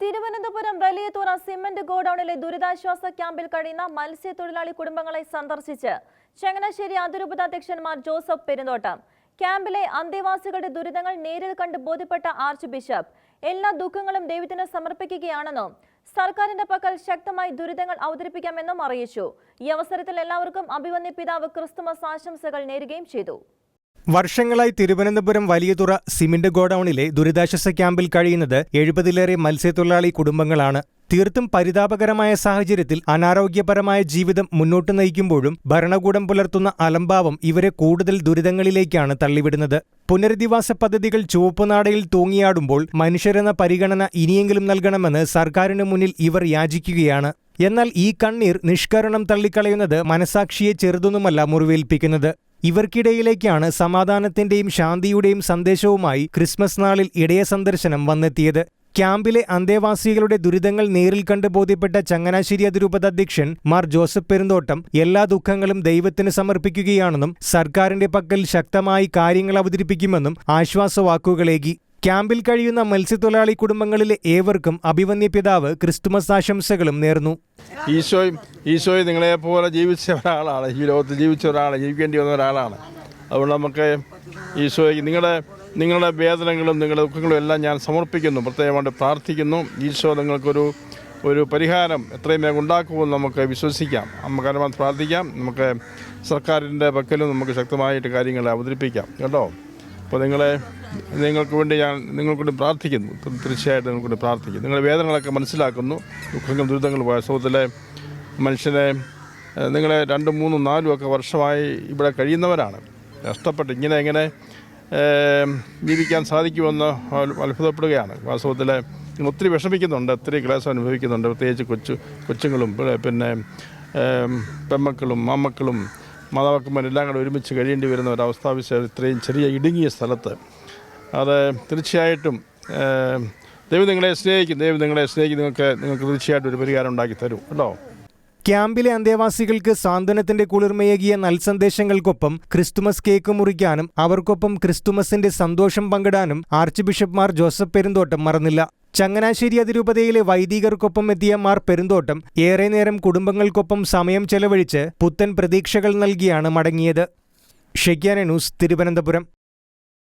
Thiruvananthapuram Valiyathura cement ഗോഡൌണിലെ ദുരിതാശ്വാസ ക്യാമ്പിൽ കഴിയുന്ന മത്സ്യത്തൊഴിലാളി കുടുംബങ്ങളെ സന്ദർശിച്ച് ചങ്ങനാശ്ശേരി അതിരൂപത അധ്യക്ഷൻ മാർ ജോസഫ് പെരുന്തോട്ടം. ക്യാമ്പിലെ അന്തേവാസികളുടെ ദുരിതങ്ങൾ നേരിൽ കണ്ട് ബോധ്യപ്പെട്ട ആർച്ച് ബിഷപ്പ് എല്ലാ ദുഃഖങ്ങളും ദൈവത്തിന് സമർപ്പിക്കുകയാണെന്നും സർക്കാരിന്റെ പക്കൽ ശക്തമായി ദുരിതങ്ങൾ അവതരിപ്പിക്കാമെന്നും അറിയിച്ചു. ഈ അവസരത്തിൽ എല്ലാവർക്കും അഭിവന്യ പിതാവ് ക്രിസ്തുമസ് ആശംസകൾ നേരുകയും ചെയ്തു. വർഷങ്ങളായി തിരുവനന്തപുരം വലിയതുറ സിമന്റ് ഗോഡൌണിലെ ദുരിതാശ്വാസ ക്യാമ്പിൽ കഴിയുന്നത് എഴുപതിലേറെ മത്സ്യത്തൊഴിലാളി കുടുംബങ്ങളാണ്. തീർത്തും പരിതാപകരമായ സാഹചര്യത്തിൽ അനാരോഗ്യപരമായ ജീവിതം മുന്നോട്ട് നയിക്കുമ്പോഴും ഭരണകൂടം പുലർത്തുന്ന അലംഭാവം ഇവരെ കൂടുതൽ ദുരിതങ്ങളിലേക്കാണ് തള്ളിവിടുന്നത്. പുനരധിവാസ പദ്ധതികൾ ചുവപ്പുനാടയിൽ തൂങ്ങിയാടുമ്പോൾ മനുഷ്യരെന്ന പരിഗണന ഇനിയെങ്കിലും നൽകണമെന്ന് സർക്കാരിനു മുന്നിൽ ഇവർ യാചിക്കുകയാണ്. എന്നാൽ ഈ കണ്ണീർ നിഷ്കരണം തള്ളിക്കളയുന്നത് മനസാക്ഷിയെ ചെറുതൊന്നുമല്ല മുറിവേൽപ്പിക്കുന്നത്. ഇവർക്കിടയിലേക്കാണ് സമാധാനത്തിന്റെയും ശാന്തിയുടെയും സന്ദേശവുമായി ക്രിസ്മസ് നാളിൽ ഇടയ സന്ദർശനം വന്നെത്തിയത്. ക്യാമ്പിലെ അന്തേവാസികളുടെ ദുരിതങ്ങൾ നേരിൽ കണ്ട് ബോധ്യപ്പെട്ട ചങ്ങനാശ്ശേരി അതിരൂപത അധ്യക്ഷൻ മാർ ജോസഫ് പെരുന്തോട്ടം എല്ലാ ദുഃഖങ്ങളും ദൈവത്തിന് സമർപ്പിക്കുകയാണെന്നും സർക്കാരിന്റെ പക്കൽ ശക്തമായി കാര്യങ്ങൾ അവതരിപ്പിക്കുമെന്നും ആശ്വാസവാക്കുകളേകി. ക്യാമ്പിൽ കഴിയുന്ന മത്സ്യത്തൊഴിലാളി കുടുംബങ്ങളിലെ ഏവർക്കും അഭിവന്യ പിതാവ് ക്രിസ്തുമസ് ആശംസകളും നേർന്നു. ഈശോയും ഈശോയും നിങ്ങളെപ്പോലെ ജീവിച്ച ഒരാളാണ്. ഈ ലോകത്ത് ജീവിച്ച ഒരാൾ ജീവിക്കേണ്ടി വന്ന ഒരാളാണ്. അതുകൊണ്ട് നമുക്ക് ഈശോയ്ക്ക് നിങ്ങളുടെ നിങ്ങളുടെ വേദനകളും നിങ്ങളുടെ ദുഃഖങ്ങളും എല്ലാം ഞാൻ സമർപ്പിക്കുന്നു. പ്രത്യേകമായിട്ട് പ്രാർത്ഥിക്കുന്നു. ഈശോ നിങ്ങൾക്കൊരു ഒരു പരിഹാരം എത്രയും വേഗം ഉണ്ടാക്കുമെന്ന് നമുക്ക് വിശ്വസിക്കാം. നമുക്ക് പ്രാർത്ഥിക്കാം. നമുക്ക് സർക്കാരിന്റെ പക്കലും നമുക്ക് ശക്തമായിട്ട് കാര്യങ്ങൾ അവതരിപ്പിക്കാം. കേട്ടോ? അപ്പോൾ നിങ്ങളെ നിങ്ങൾക്ക് വേണ്ടി ഞാൻ നിങ്ങൾക്ക് വേണ്ടി പ്രാർത്ഥിക്കുന്നു. തീർച്ചയായിട്ടും നിങ്ങൾക്ക് വേണ്ടി പ്രാർത്ഥിക്കുന്നു. നിങ്ങളുടെ വേദനകളൊക്കെ മനസ്സിലാക്കുന്നു. ദുഃഖങ്ങളും ദുരിതങ്ങളും വാസ്തവത്തിലെ മനുഷ്യനെ നിങ്ങളെ രണ്ടും മൂന്നും നാലും ഒക്കെ വർഷമായി ഇവിടെ കഴിയുന്നവരാണ്. കഷ്ടപ്പെട്ട് ഇങ്ങനെ എങ്ങനെ ജീവിക്കാൻ സാധിക്കുമെന്ന് അത്ഭുതപ്പെടുകയാണ്. വാസ്തവത്തിൽ ഒത്തിരി വിഷമിക്കുന്നുണ്ട് ഒത്തിരി ക്ലേശം അനുഭവിക്കുന്നുണ്ട്. പ്രത്യേകിച്ച് കൊച്ചു കൊച്ചുങ്ങളും പിന്നെ- പെമ്മക്കളും ഏഹ്, പെമ്മക്കളും എല്ലാം കൂടെ ഒരുമിച്ച് കഴിയേണ്ടി വരുന്ന ഒരു ഒരവസ്ഥാവിശേഷം ഇത്രയും ചെറിയ ഇടുങ്ങിയ സ്ഥലത്ത്. അത് തീർച്ചയായിട്ടും ദൈവം നിങ്ങളെ സ്നേഹിക്കും. ദൈവം നിങ്ങളെ സ്നേഹിക്കും. നിങ്ങൾക്ക് നിങ്ങൾക്ക് തീർച്ചയായിട്ടും ഒരു പരിഹാരം ഉണ്ടാക്കി തരും. കേട്ടോ? ക്യാമ്പിലെ അന്തേവാസികൾക്ക് സാന്ത്വനത്തിന്റെ കുളിർമയേകിയ നൽസന്ദേശങ്ങൾക്കൊപ്പം ക്രിസ്തുമസ് കേക്ക് മുറിക്കാനും അവർക്കൊപ്പം ക്രിസ്തുമസിന്റെ സന്തോഷം പങ്കിടാനും ആർച്ച് ബിഷപ്പ്മാർ ജോസഫ് പെരുന്തോട്ടം മറന്നില്ല. ചങ്ങനാശ്ശേരി അതിരൂപതയിലെ വൈദികർക്കൊപ്പം എത്തിയ മാർ പെരുന്തോട്ടം ഏറെ നേരം കുടുംബങ്ങൾക്കൊപ്പം സമയം ചെലവഴിച്ച് പുത്തൻ പ്രതീക്ഷകൾ നൽകിയാണ് മടങ്ങിയത്. ഷെക്യാന ന്യൂസ് തിരുവനന്തപുരം.